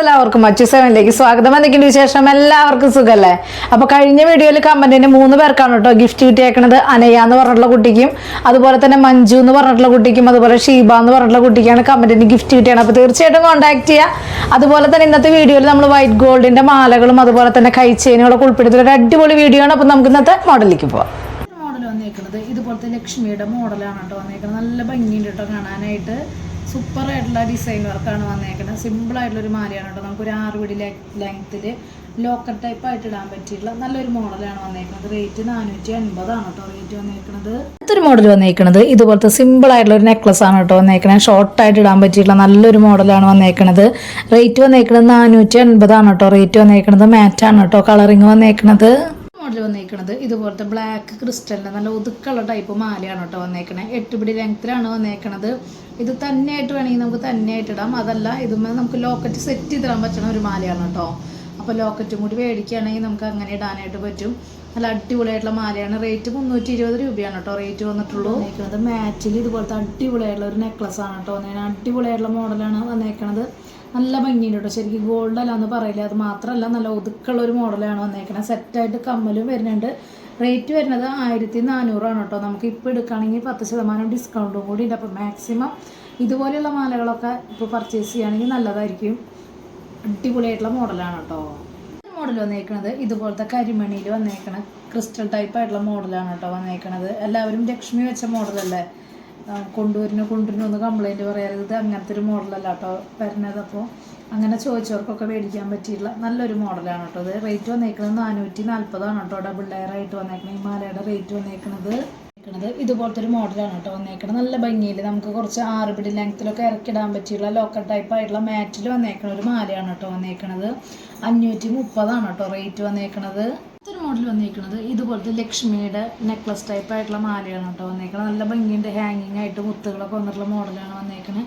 എല്ലാവർക്കും മറ്റു സെവനിലേക്ക് സ്വാഗതം. എന്തൊക്കെയുണ്ട് വിശേഷം? എല്ലാവർക്കും സുഖല്ലേ? അപ്പൊ കഴിഞ്ഞ വീഡിയോയിൽ കമ്പനിന് മൂന്ന് പേർക്കാണ് കേട്ടോ ഗിഫ്റ്റ് കിട്ടിയേക്കണത്. അനയ എന്ന് പറഞ്ഞിട്ടുള്ള കുട്ടിക്കും അതുപോലെ തന്നെ മഞ്ജു എന്ന് പറഞ്ഞിട്ടുള്ള കുട്ടിക്കും അതുപോലെ ഷീബ എന്ന് പറഞ്ഞിട്ടുള്ള കുട്ടിക്കാണ് കമ്പനിന് ഗിഫ്റ്റ് കിട്ടിയാണ് അപ്പൊ തീർച്ചയായിട്ടും കോൺടാക്ട് ചെയ്യുക അതുപോലെ തന്നെ ഇന്നത്തെ വീഡിയോയിൽ നമ്മൾ വൈറ്റ് ഗോൾഡിന്റെ മാലകളും അതുപോലെ തന്നെ കൈച്ചെയിനുകളൊക്കെ ഉൾപ്പെടുത്തിയ ഒരു അടിപൊളി വീഡിയോ ആണ്. അപ്പൊ നമുക്ക് ഇന്നത്തെ മോഡലിലേക്ക് പോവാം. മോഡൽ വന്നേക്കുന്നത് ഇതുപോലത്തെ ലക്ഷ്മിയുടെ മോഡലാണ് കേട്ടോ വന്നേക്കുന്നത് നല്ല ഭംഗിയുണ്ട് കേട്ടോ കാണാനായിട്ട്. സൂപ്പർ ആയിട്ടുള്ള ഡിസൈൻ വർക്കാണ് വന്നേക്കുന്നത് സിമ്പിൾ ആയിട്ടുള്ള ഒരു മാലയാണ് കേട്ടോ. നമുക്ക് ഒരു ആറ് പിടി ലെങ്ത്തിൽ ലോക്കർ ടൈപ്പ് ആയിട്ട് ഇടാൻ പറ്റിയിട്ടുള്ള നല്ലൊരു മോഡലാണ് വന്നേക്കുന്നത് റേറ്റ് നാനൂറ്റി അൻപതാണ് കേട്ടോ റേറ്റ് വന്നേക്കുന്നത് അടുത്തൊരു മോഡൽ വന്നേക്കുന്നത് ഇതുപോലത്തെ സിമ്പിൾ ആയിട്ടുള്ള ഒരു നെക്ലസ് ആണ് കേട്ടോ വന്നേക്കുന്നത് ഷോർട്ടായിട്ട് ഇടാൻ പറ്റിയിട്ടുള്ള നല്ലൊരു മോഡലാണ് വന്നേക്കുന്നത് റേറ്റ് വന്നേക്കുന്നത് നാനൂറ്റി അൻപതാണ് കേട്ടോ. റേറ്റ് വന്നേക്കുന്നത് മാറ്റാണ് കേട്ടോ. കളറിങ് വന്നേക്കുന്നത് മോഡൽ വന്നേക്കണത്. ഇതുപോലത്തെ ബ്ലാക്ക് ക്രിസ്റ്റലിന്റെ നല്ല ഒതുക്കുള്ള ടൈപ്പ് മാലയാണ് കേട്ടോ വന്നേക്കണത് എട്ട് പിടി ലെങ്ത്തിലാണ് വന്നേക്കണത്. ഇത് തന്നെയായിട്ട് വേണമെങ്കിൽ നമുക്ക് തന്നെയായിട്ട് ഇടാം. അതല്ല ഇതുമ്മേ നമുക്ക് ലോക്കറ്റ് സെറ്റ് ചെയ്തിടാൻ പറ്റണ ഒരു മാലയാണ് കേട്ടോ. അപ്പോൾ ലോക്കറ്റും കൂടി മേടിക്കുകയാണെങ്കിൽ നമുക്ക് അങ്ങനെ ഇടാനായിട്ട് പറ്റും. നല്ല അടിപൊളിയായിട്ടുള്ള മാലയാണ്. റേറ്റ് മുന്നൂറ്റി ഇരുപത് രൂപയാണ് കേട്ടോ റേറ്റ് വന്നിട്ടുള്ളൂ. വന്നേക്കണത്. മാച്ചിൽ ഇതുപോലത്തെ അടിപൊളിയായിട്ടുള്ള ഒരു നെക്ലസ് ആണ് കേട്ടോ അടിപൊളിയായിട്ടുള്ള മോഡലാണ് വന്നേക്കണത്. നല്ല ഭംഗിയുണ്ട് കേട്ടോ. ശരിക്കും ഗോൾഡ് അല്ല എന്ന് പറയില്ല? അത് മാത്രമല്ല നല്ല ഒതുക്കുള്ള ഒരു മോഡലാണ് വന്നേക്കണത് സെറ്റായിട്ട് കമ്മലും വരുന്നുണ്ട്. റേറ്റ് വരുന്നത് ആയിരത്തി നാനൂറാണ് കേട്ടോ. നമുക്ക് ഇപ്പോൾ എടുക്കുകയാണെങ്കിൽ പത്ത് ശതമാനം ഡിസ്കൗണ്ടും കൂടി ഉണ്ട്. അപ്പോൾ മാക്സിമം ഇതുപോലെയുള്ള മാലകളൊക്കെ ഇപ്പോൾ പർച്ചേസ് ചെയ്യുകയാണെങ്കിൽ നല്ലതായിരിക്കും. അടിപൊളിയായിട്ടുള്ള മോഡലാണ് കേട്ടോ. മോഡൽ വന്നേക്കണത് ഇതുപോലത്തെ കരിമണിയിൽ വന്നേക്കണ ക്രിസ്റ്റൽ ടൈപ്പ് ആയിട്ടുള്ള മോഡലാണ് കേട്ടോ വന്നേക്കണത്. എല്ലാവരും ലക്ഷ്മി വെച്ച മോഡലല്ലേ കൊണ്ടുവരുന്നു കൊണ്ടുവരുന്നു ഒന്ന് കംപ്ലൈന്റ് പറയരുത് അങ്ങനത്തെ ഒരു മോഡലല്ല കേട്ടോ വരുന്നത്. അപ്പോൾ അങ്ങനെ ചോദിച്ചവർക്കൊക്കെ മേടിക്കാൻ പറ്റിയിട്ടുള്ള നല്ലൊരു മോഡലാണ് കേട്ടോ ഇത്. റേറ്റ് വന്നേക്കുന്നത് നാനൂറ്റി നാൽപ്പതാണ് കേട്ടോ. ഡബിൾ ലെയർ ആയിട്ട് വന്നേക്കുന്നത് ഈ മാലയുടെ റേറ്റ് വന്നേക്കുന്നത് ഇതുപോലത്തെ ഒരു മോഡലാണ് കേട്ടോ വന്നേക്കുന്നത് നല്ല ഭംഗിയിൽ നമുക്ക് കുറച്ച് ആറ് പിടി ലെങ്ത്തിലൊക്കെ ഇറക്കിടാൻ പറ്റിയുള്ള ലോക്കൽ ടൈപ്പ് ആയിട്ടുള്ള മാറ്റിൽ വന്നേക്കുന്ന ഒരു മാലയാണ് കേട്ടോ വന്നേക്കുന്നത് അഞ്ഞൂറ്റി മുപ്പതാണ് കേട്ടോ റേറ്റ് വന്നേക്കണത്. ഒരു മോഡൽ വന്നിരിക്കുന്നത് ഇതുപോലത്തെ ലക്ഷ്മിയുടെ നെക്ലസ് ടൈപ്പ് ആയിട്ടുള്ള മാലയാണ് കേട്ടോ വന്നേക്കണത്. നല്ല ഭംഗിയുണ്ട് ഹാങ്ങിങ് ആയിട്ട് മുത്തുകളൊക്കെ വന്നിട്ടുള്ള മോഡലാണ് വന്നേക്കണത്.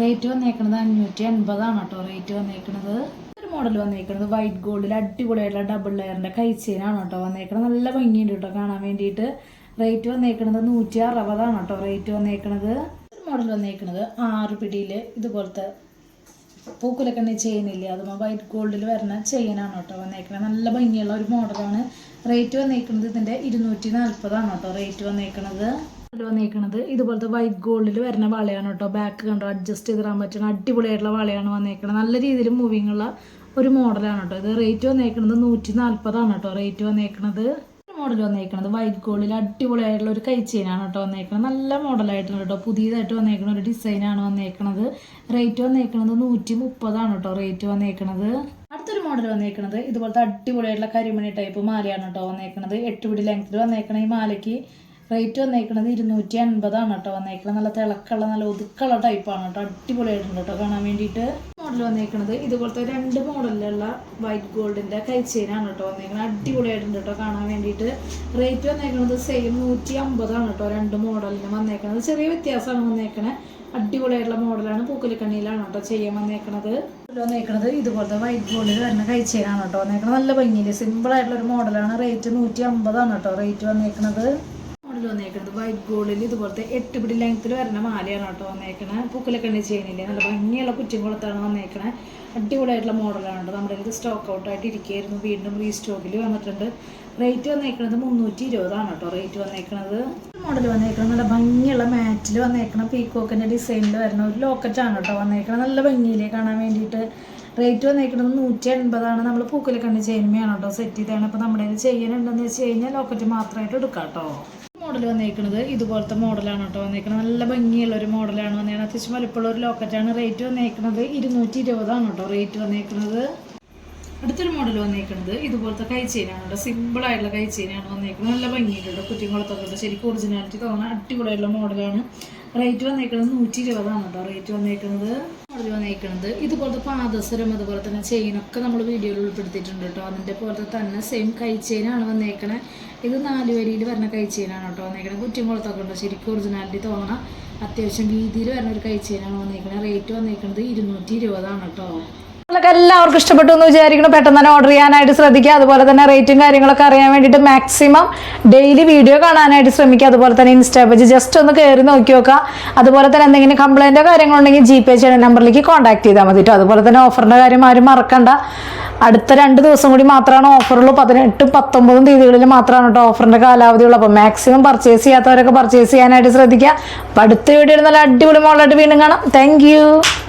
റേറ്റ് വന്നേക്കണത് അഞ്ഞൂറ്റി അൻപതാണ് കേട്ടോ റേറ്റ് വന്നേക്കണത്. ഒരു മോഡൽ വന്നേക്കുന്നത് വൈറ്റ് ഗോൾഡിൽ അടിപൊളിയായിട്ടുള്ള ഡബിൾ ലെയറിന്റെ കൈച്ചേനാണ് കേട്ടോ വന്നേക്കണത്. നല്ല ഭംഗിയുണ്ട് കേട്ടോ കാണാൻ വേണ്ടിയിട്ട്. റേറ്റ് വന്നേക്കണത് നൂറ്റി അറുപതാണ് കേട്ടോ റേറ്റ് വന്നേക്കണത്. ഒരു മോഡൽ വന്നേക്കണത് ആറ് പിടിയിൽ ഇതുപോലത്തെ പൂക്കുലക്കണ്ണി ചെയിനില്ലേ അതുമ്പോൾ വൈറ്റ് ഗോൾഡിൽ വരുന്ന ചെയ്യാനാണ് കേട്ടോ വന്നേക്കണത് നല്ല ഭംഗിയുള്ള ഒരു മോഡലാണ്. റേറ്റ് വന്നേക്കുന്നത് ഇതിന്റെ ഇരുന്നൂറ്റി നാൽപ്പതാണ് കേട്ടോ. റേറ്റ് വന്നേക്കണത്. വന്നേക്കണത് ഇതുപോലത്തെ വൈറ്റ് ഗോൾഡിൽ വരുന്ന വളയാണ് കേട്ടോ. ബാക്ക് കണ്ടോ? അഡ്ജസ്റ്റ് ചെയ്തിടാൻ പറ്റുന്ന അടിപൊളിയായിട്ടുള്ള വളയാണ് വന്നേക്കണത്. നല്ല രീതിയിൽ മൂവിങ്ങുള്ള ഒരു മോഡലാണ് കേട്ടോ. ഇത് റേറ്റ് വന്നേക്കണത് നൂറ്റി നാൽപ്പതാണ് കേട്ടോ. റേറ്റ് വന്നേക്കണത്. മോഡൽ വന്നേക്കണത്. വൈറ്റ് ഗോൾഡിൽ അടിപൊളിയായിട്ടുള്ള ഒരു കൈ കേട്ടോ വന്നേക്കുന്നത് നല്ല മോഡലായിട്ടുണ്ട് കേട്ടോ. പുതിയതായിട്ട് വന്നേക്കുന്ന ഒരു ഡിസൈനാണ് വന്നേക്കുന്നത് റേറ്റ് വന്നേക്കുന്നത് നൂറ്റി മുപ്പതാണ് കേട്ടോ. റേറ്റ് വന്നേക്കുന്നത് അടുത്തൊരു മോഡൽ വന്നേക്കുന്നത് ഇതുപോലത്തെ അടിപൊളിയായിട്ടുള്ള കരിമണി ടൈപ്പ് മാലയാണ് കേട്ടോ വന്നേക്കുന്നത് എട്ട് പിടി ലെങ്ത്തിൽ വന്നേക്കണ ഈ മാലയ്ക്ക് റേറ്റ് വന്നേക്കുന്നത് ഇരുന്നൂറ്റി അൻപതാണ് കേട്ടോ വന്നേക്കുന്നത് നല്ല തിളക്കുള്ള നല്ല ഒതുക്കുള്ള ടൈപ്പാണ് കേട്ടോ. അടിപൊളിയായിട്ടുണ്ട് കേട്ടോ. കാണാൻ വേണ്ടിയിട്ട്. മോഡൽ വന്നേക്കുന്നത് ഇതുപോലത്തെ രണ്ട് മോഡലിലുള്ള വൈറ്റ് ഗോൾഡിന്റെ കൈച്ചെയിനാണ് കേട്ടോ വന്നേക്കുന്നത് അടിപൊളിയായിട്ടുണ്ട് കേട്ടോ കാണാൻ വേണ്ടിയിട്ട്. റേറ്റ് വന്നേക്കുന്നത് സെയിം നൂറ്റി അമ്പതാണ് കേട്ടോ രണ്ട് മോഡലിന് വന്നേക്കുന്നത് ചെറിയ വ്യത്യാസമാണ് വന്നേക്കണേ. അടിപൊളിയായിട്ടുള്ള മോഡലാണ് പൂക്കലിക്കണ്ണിയിലാണ് കേട്ടോ ചെയ്യാൻ വന്നേക്കുന്നത് വന്നേക്കുന്നത് ഇതുപോലത്തെ വൈറ്റ് ഗോൾഡിൽ തന്നെ കൈച്ചെയിനാണ് കേട്ടോ വന്നേക്കണത്. നല്ല സിമ്പിൾ ആയിട്ടുള്ള ഒരു മോഡലാണ്. റേറ്റ് നൂറ്റി അമ്പതാണ് കേട്ടോ റേറ്റ് വന്നേക്കണത്. മോഡൽ വന്നേക്കുന്നത് വൈറ്റ് ഗോൾഡിൽ ഇതുപോലത്തെ എട്ട് പിടി ലെങ്ത്തിൽ വരുന്ന മാലയാണ് കേട്ടോ വന്നേക്കണത് ഉണ്ട് ചെയ്യുന്നില്ലേ നല്ല ഭംഗിയുള്ള കുറ്റിൻകുളത്താണ് വന്നേക്കണത് അടിപൊളിയായിട്ടുള്ള മോഡലാണ് കേട്ടോ. നമ്മുടെ ഇത് സ്റ്റോക്ക് ഔട്ടായിട്ട് ഇരിക്കുകയായിരുന്നു. വീണ്ടും റീസ്റ്റോക്കിൽ വന്നിട്ടുണ്ട്. റേറ്റ് വന്നേക്കണത് മുന്നൂറ്റി ഇരുപതാണ് കേട്ടോ. റേറ്റ് വന്നേക്കണത് മോഡൽ വന്നേക്കണം നല്ല ഭംഗിയുള്ള മാറ്റിൽ വന്നേക്കണം പീക്കോക്കിന്റെ ഡിസൈനിൽ വരുന്ന ഒരു ലോക്കറ്റാണ് കേട്ടോ വന്നേക്കണം നല്ല ഭംഗിയിലേ കാണാൻ വേണ്ടിയിട്ട് റേറ്റ് വന്നേക്കുന്നത് നൂറ്റി എൺപതാണ് നമ്മൾ പൂക്കലൊക്കെ ചെയ്യുമ്പോഴാണ് കേട്ടോ സെറ്റ് ചെയ്താണ് അപ്പോൾ നമ്മുടെ കയ്യിൽ ചെയ്യാനുണ്ടെന്ന് വെച്ച് കഴിഞ്ഞാൽ ലോക്കറ്റ് മാത്രമായിട്ട് എടുക്കാം കേട്ടോ. മോഡൽ വന്നേക്കുന്നത് ഇതുപോലത്തെ മോഡലാണ് കേട്ടോ വന്നേക്കുന്നത് നല്ല ഭംഗിയുള്ള ഒരു മോഡലാണ് വന്നേക്കുന്നത് അത്യാവശ്യം വലുപ്പമുള്ള ഒരു ലോക്കറ്റാണ് റേറ്റ് വന്നേക്കുന്നത് ഇരുന്നൂറ്റി ഇരുപതാണ് കേട്ടോ. റേറ്റ് വന്നേക്കുന്നത് അടുത്തൊരു മോഡൽ വന്നേക്കുന്നത് ഇതുപോലത്തെ കൈ ചെയിനാണ് കേട്ടോ. സിമ്പിൾ ആയിട്ടുള്ള കൈ ചെയിനാണ് വന്നേക്കുന്നത് നല്ല ഭംഗിയിട്ടുണ്ട് കുറ്റിക്കുളത്തൊക്കെ ഉണ്ട് ശരിക്കും ഒറിജിനാലിറ്റി തോന്നുന്ന അടിപൊളിയായിട്ടുള്ള മോഡലാണ് റേറ്റ് വന്നേക്കുന്നത് നൂറ്റി ഇരുപതാണ് കേട്ടോ. റേറ്റ് വന്നേക്കുന്നത് മോഡൽ വന്നേക്കുന്നത് ഇതുപോലത്തെ പാദസരം അതുപോലെ തന്നെ ചെയിനൊക്കെ നമ്മൾ വീഡിയോയിൽ ഉൾപ്പെടുത്തിയിട്ടുണ്ട് കേട്ടോ. അതിന്റെ പോലത്തെ തന്നെ സെയിം കൈ ചെയിനാണ് വന്നേക്കണേ. ഇത് നാല് വരിയിൽ വരുന്ന കൈ ചെയിനാണ് കേട്ടോ വന്നേക്കണേ. കുറ്റിക്കുളത്തൊക്കെ ഉണ്ട്. ശരിക്കും ഒറിജിനാലിറ്റി തോന്നണം അത്യാവശ്യം വീതിയിൽ വരുന്ന ഒരു കൈ ചെയിനാണ് വന്നേക്കണേ. റേറ്റ് വന്നേക്കുന്നത് ഇരുന്നൂറ്റി ഇരുപതാണ് കേട്ടോ. നിങ്ങളൊക്കെ എല്ലാവർക്കും ഇഷ്ടപ്പെട്ടു എന്ന് വിചാരിക്കണം പെട്ടെന്ന് തന്നെ ഓർഡർ ചെയ്യാനായിട്ട് ശ്രദ്ധിക്കുക. അതുപോലെ തന്നെ റേറ്റും കാര്യങ്ങളൊക്കെ അറിയാൻ വേണ്ടിയിട്ട് മാക്സിമം ഡെയിലി വീഡിയോ കാണാനായിട്ട് ശ്രമിക്കുക. അതുപോലെ തന്നെ ഇൻസ്റ്റാ പേജ് ജസ്റ്റ് ഒന്ന് കയറി നോക്കി നോക്കുക. അതുപോലെ തന്നെ എന്തെങ്കിലും കംപ്ലൈന്റോ കാര്യങ്ങളുണ്ടെങ്കിൽ ജി പേ ചെയ്യുന്ന നമ്പറിലേക്ക് കോൺടാക്ട് ചെയ്താൽ മതി കേട്ടോ അതുപോലെ തന്നെ ഓഫറിന്റെ കാര്യം ആരും മറക്കണ്ട. അടുത്ത രണ്ട് ദിവസം കൂടി മാത്രമാണ് ഓഫറുള്ളൂ പതിനെട്ടും പത്തൊമ്പതും തീയതികളിൽ മാത്രമാണ് കേട്ടോ ഓഫറിന്റെ കാലാവധി ഉള്ളൂ. അപ്പോൾ മാക്സിമം പർച്ചേസ് ചെയ്യാത്തവരൊക്കെ പർച്ചേസ് ചെയ്യാനായിട്ട് ശ്രദ്ധിക്കുക. അപ്പോൾ അടുത്ത വീഡിയോയിൽ നല്ല അടിപൊളി മോളായിട്ട് വീണ്ടും കാണാം. താങ്ക്